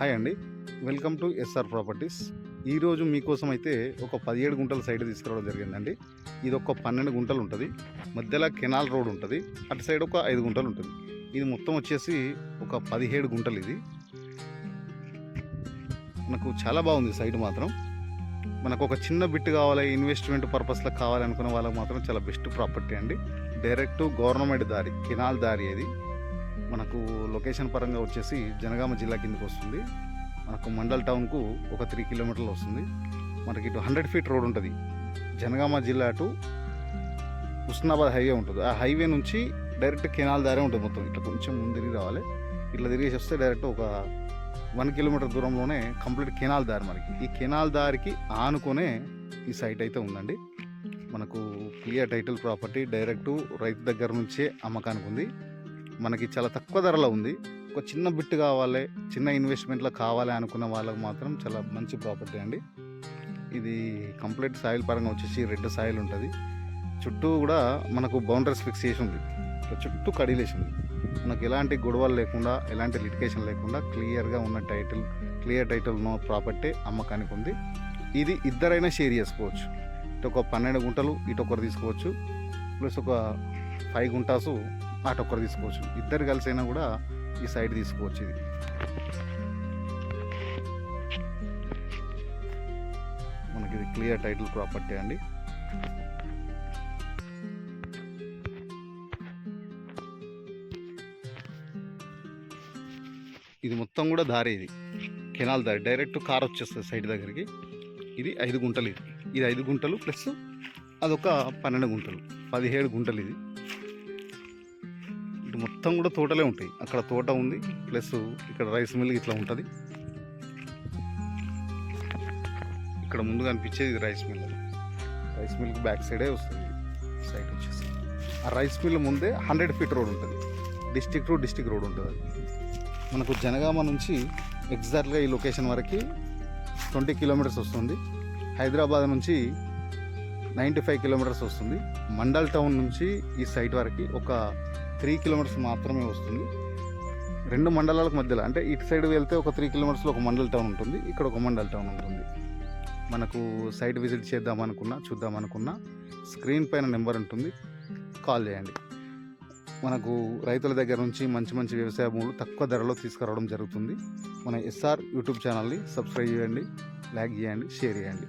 Hi అండి. Welcome to SR properties. ఈరోజు మీకోసం అయితే ఒక పదిహేడు గుంటల సైడ్ తీసుకురావడం జరిగిందండి. ఇది ఒక పన్నెండు గుంటలు ఉంటుంది. మధ్యలో కెనాల్ రోడ్ ఉంటుంది. అటు సైడ్ ఒక ఐదు గుంటలు ఉంటుంది. ఇది మొత్తం వచ్చేసి ఒక పదిహేడు గుంటలు ఇది. మనకు చాలా బాగుంది సైడ్ మాత్రం. మనకు ఒక చిన్న బిట్ కావాలి ఇన్వెస్ట్మెంట్ పర్పస్లో కావాలనుకున్న వాళ్ళకి మాత్రం చాలా బెస్ట్ ప్రాపర్టీ అండి. డైరెక్ట్ గవర్నమెంట్ దారి కెనాల్ దారి అది మనకు లొకేషన్ పరంగా వచ్చేసి జనగామ జిల్లా కిందకి వస్తుంది. మనకు మండల్ టౌన్కు ఒక త్రీ కిలోమీటర్లు వస్తుంది. మనకి ఇటు హండ్రెడ్ ఫీట్ రోడ్ ఉంటుంది. జనగామ జిల్లా టు హుస్నాబాద్ హైవే ఉంటుంది. ఆ హైవే నుంచి డైరెక్ట్ కెనాల్ దారే ఉంటుంది మొత్తం. ఇట్లా కొంచెం ముందు తిరిగి రావాలి. ఇట్లా తిరిగేసి వస్తే డైరెక్ట్ ఒక వన్ కిలోమీటర్ దూరంలోనే కంప్లీట్ కెనాల్ దారి మనకి. ఈ కెనాల్ దారికి ఆనుకొనే ఈ సైట్ అయితే ఉందండి. మనకు క్లియర్ టైటిల్ ప్రాపర్టీ డైరెక్ట్ రైతు దగ్గర నుంచే అమ్మకానికి ఉంది. మనకి చాలా తక్కువ ధరలో ఉంది. ఒక చిన్న బిట్ కావాలి చిన్న ఇన్వెస్ట్మెంట్లో కావాలి అనుకున్న వాళ్ళకు మాత్రం చాలా మంచి ప్రాపర్టీ అండి. ఇది కంప్లీట్ సాయిల్ పరంగా వచ్చేసి రెడ్ సాయిల్ ఉంటుంది. చుట్టూ కూడా మనకు బౌండరీస్ ఫిక్స్ చేసి ఉంది. చుట్టూ కడిలేసి ఉంది మనకు ఎలాంటి గొడవలు లేకుండా ఎలాంటి లిటికేషన్ లేకుండా క్లియర్గా ఉన్న టైటిల్ క్లియర్ టైటిల్ ఉన్న ప్రాపర్టీ అమ్మకానికి ఉంది. ఇది ఇద్దరైనా షేర్ చేసుకోవచ్చు. ఇటు ఒక పన్నెండు గుంటలు ఇటు ఒకరు తీసుకోవచ్చు. ప్లస్ ఒక ఫైవ్ గుంటాసు అటు ఒక్కరు తీసుకోవచ్చు. ఇద్దరు కలిసి అయినా కూడా ఈ సైడ్ తీసుకోవచ్చు ఇది. మనకి ఇది క్లియర్ టైటిల్ ప్రాపర్టీ అండి. ఇది మొత్తం కూడా దారి ఇది. కెనాల్ దారి. డైరెక్ట్ కార్ వచ్చేస్తుంది సైడ్ దగ్గరికి. ఇది ఐదు గుంటలు ఇది. ఇది ఐదు గుంటలు ప్లస్ అదొక పన్నెండు గుంటలు. పదిహేడు గుంటలు ఇది. మొత్తం కూడా తోటలే ఉంటాయి. అక్కడ తోట ఉంది. ప్లస్ ఇక్కడ రైస్ మిల్ ఇట్లా ఉంటుంది. ఇక్కడ ముందు కనిపించేది రైస్ మిల్. రైస్ మిల్కి బ్యాక్ సైడే వస్తుంది. సైడ్ వచ్చేసి. ఆ రైస్ మిల్ ముందే హండ్రెడ్ ఫీట్ రోడ్ ఉంటుంది. డిస్టిక్ టు డిస్టిక్ రోడ్ ఉంటుంది అది. మనకు జనగామ నుంచి ఎగ్జాక్ట్గా ఈ లొకేషన్ వరకు ట్వంటీ కిలోమీటర్స్ వస్తుంది. హైదరాబాద్ నుంచి నైంటీ ఫైవ్ కిలోమీటర్స్ వస్తుంది. మండల్ టౌన్ నుంచి ఈ సైట్ వరకు ఒక త్రీ కిలోమీటర్స్ మాత్రమే వస్తుంది. రెండు మండలాలకు మధ్యలో అంటే ఇటు సైడ్ వెళ్తే ఒక త్రీ కిలోమీటర్స్లో ఒక మండల్ టౌన్ ఉంటుంది ఇక్కడ ఒక మండల్ టౌన్ ఉంటుంది. మనకు సైట్ విజిట్ చేద్దాం అనుకున్నా చూద్దాం అనుకున్నా స్క్రీన్ పైన నెంబర్ ఉంటుంది కాల్ చేయండి. మనకు రైతుల దగ్గర నుంచి మంచి మంచి వ్యవసాయ భూములు తక్కువ ధరలో తీసుకురావడం జరుగుతుంది. మన ఎస్ఆర్ యూట్యూబ్ ఛానల్ని సబ్స్క్రైబ్ చేయండి లైక్ చేయండి షేర్ చేయండి.